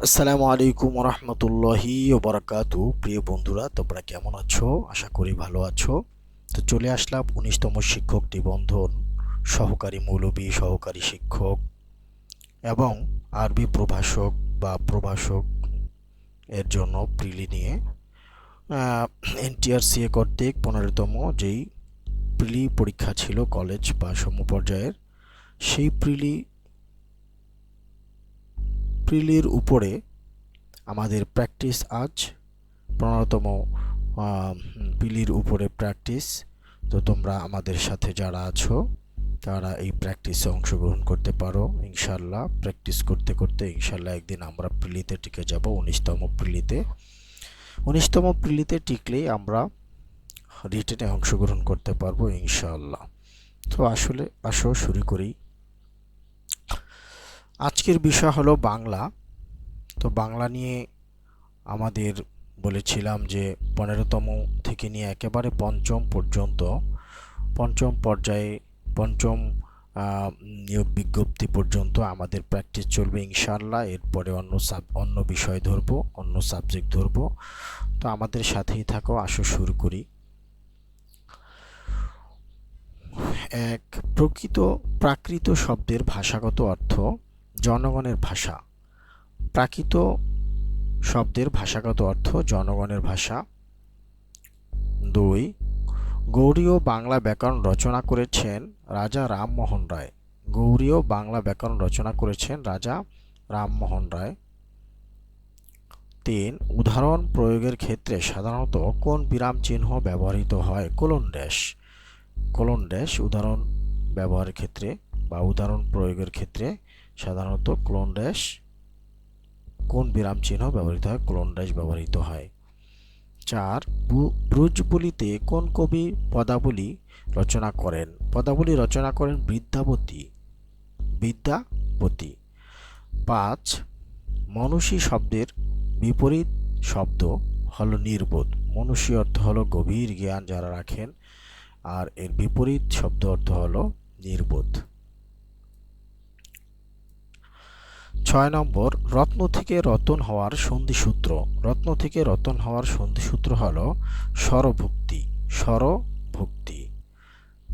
আসসালামু আলাইকুম রহমতুল্লাহি ওবরাকাতু প্রিয় বন্ধুরা, তোমরা কেমন আছো? আশা করি ভালো আছো। তো চলে আসলাম উনিশতম শিক্ষক নিবন্ধন, সহকারী মৌলবী, সহকারী শিক্ষক এবং আরবি প্রভাষক বা প্রভাষক এর জন্য প্রিলি নিয়ে এনটিআরসিএ কর্তৃক পনেরোতম যেই প্রিলি পরীক্ষা ছিল কলেজ বা সমপর্যায়ের, সেই প্রিলি প্রিলির উপরে আমাদের প্র্যাকটিস আজ, পনেরোতম পিলির উপরে প্র্যাকটিস তো তোমরা আমাদের সাথে যারা আছো, তারা এই প্র্যাকটিসে অংশগ্রহণ করতে পারো ইনশাল্লাহ প্র্যাকটিস করতে করতে ইনশাল্লাহ একদিন আমরা প্রিলিতে টিকে যাব, উনিশতম প্রিলিতে উনিশতম প্রিলিতে টিকলেই আমরা রিটেনে অংশগ্রহণ করতে পারব ইনশাল্লাহ তো আসলে, আসো, শুরু করি। আজকের বিষয় হলো বাংলা। তো বাংলা নিয়ে আমাদের বলেছিলাম যে পনেরোতম থেকে নিয়ে একেবারে পঞ্চম পর্যন্ত, পঞ্চম পর্যায়ে পঞ্চম নিয়োগ বিজ্ঞপ্তি পর্যন্ত আমাদের প্র্যাকটিস চলবে ইনশাল্লাহ এরপরে অন্য সাব অন্য বিষয় ধরবো, অন্য সাবজেক্ট ধরবো। তো আমাদের সাথেই থাকো, আসো শুরু করি। এক, প্রকৃত, প্রাকৃত শব্দের ভাষাগত অর্থ জনগণের ভাষা। প্রাকৃত শব্দের ভাষাগত অর্থ জনগণের ভাষা। দুই গৌরীয় বাংলা ব্যাকরণ রচনা করেছেন রাজা রামমোহন রায়। গৌরীয় বাংলা ব্যাকরণ রচনা করেছেন রাজা রামমোহন রায়। তিন, উদাহরণ প্রয়োগের ক্ষেত্রে সাধারণত কোন বিরাম চিহ্ন ব্যবহৃত হয়? Colon dash. কোলন ড্যাশ উদাহরণ ব্যবহারের ক্ষেত্রে বা উদাহরণ প্রয়োগের ক্ষেত্রে সাধারণত ক্লোন ড্যাশ কোন বিরাম চিহ্ন ব্যবহৃত হয়? ক্লোন ড্যাশ ব্যবহৃত হয়। চার ব্রুজবলিতে কোন কবি পদাবলী রচনা করেন? পদাবলী রচনা করেন বৃদ্ধাবতী বিদ্যাপতি পাঁচ, মনুষী শব্দের বিপরীত শব্দ হলো নির্বোধ। মনুষী অর্থ হলো গভীর জ্ঞান যারা রাখেন, আর এর বিপরীত শব্দ অর্থ হলো নির্বোধ। ছয় নম্বর, রত্ন থেকে রতন হওয়ার সন্ধিসূত্র। রত্ন থেকে রতন হওয়ার সন্ধিসূত্র হল স্বরভুক্তি স্বরভুক্তি।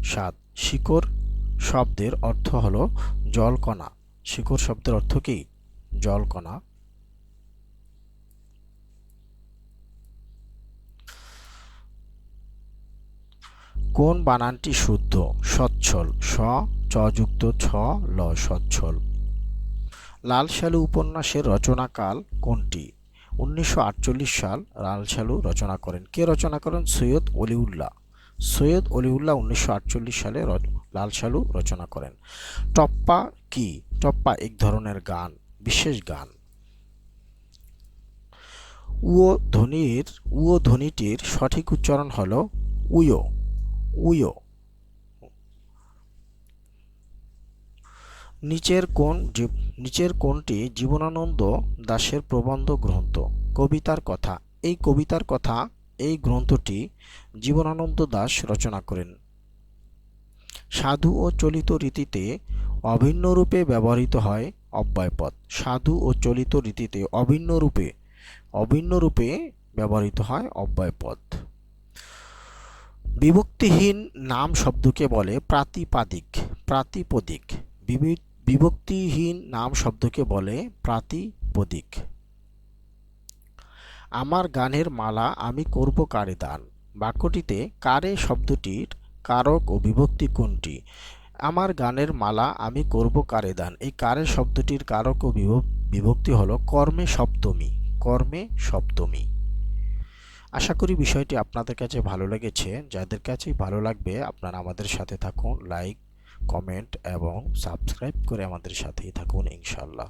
সাত শিকড় শব্দের অর্থ হল জলকণা। শিকড় শব্দের অর্থ কি? জলকণা। কোন বানানটি শুদ্ধ? সচ্ছল, স চযুক্ত ছ, ল, সচ্ছল। লাল সালু উপন্যাসের রচনাকাল কোনটি? উনিশশো আটচল্লিশ সাল লাল সালু রচনা করেন। কে রচনা করেন? সৈয়দ অলিউল্লাহ। সৈয়দ অলিউল্লাহ উনিশশো সালে লাল সালু রচনা করেন। টপ্পা কি? টপ্পা এক ধরনের গান, বিশেষ গান। উও ধ্বনির, উও ধ্বনিটির সঠিক উচ্চারণ হল উয়ো উয়ো। নিচের কোন নিচের কোনটি জীবনানন্দ দাশের প্রবন্ধ গ্রন্থ। কবিতার কথা। এই কবিতার কথা, এই গ্রন্থটি জীবনানন্দ দাস রচনা করেন। সাধু ও চলিত রীতিতে অভিন্ন রূপে ব্যবহৃত হয় অব্যয়পদ সাধু ও চলিত রীতিতে অভিন্ন রূপে অভিন্ন রূপে ব্যবহৃত হয় অব্যয়পদ বিভক্তিহীন নাম শব্দকে বলে প্রাতিপাদিক, প্রাতিপদিক। বিভক্তিহীন নাম শব্দকে বলে প্রাতিপদিক। আমার গানের মালা আমি করব কারে দান? বাক্যটিতে কারে শব্দটির কারক ও বিভক্তি কোনটি? আমার গানের মালা আমি করব কারে দান? এই কারে শব্দটির কারক ও বিভক্তি হলো কর্মে সপ্তমী কর্মে সপ্তমী। আশা করি বিষয়টি আপনাদের কাছে ভালো লেগেছে। যাদের কাছেই ভালো লাগবে আপনারা আমাদের সাথে থাকুন, লাইক কমেন্ট এবং সাবস্ক্রাইব করে আমাদের সাথেই থাকুন ইনশাল্লাহ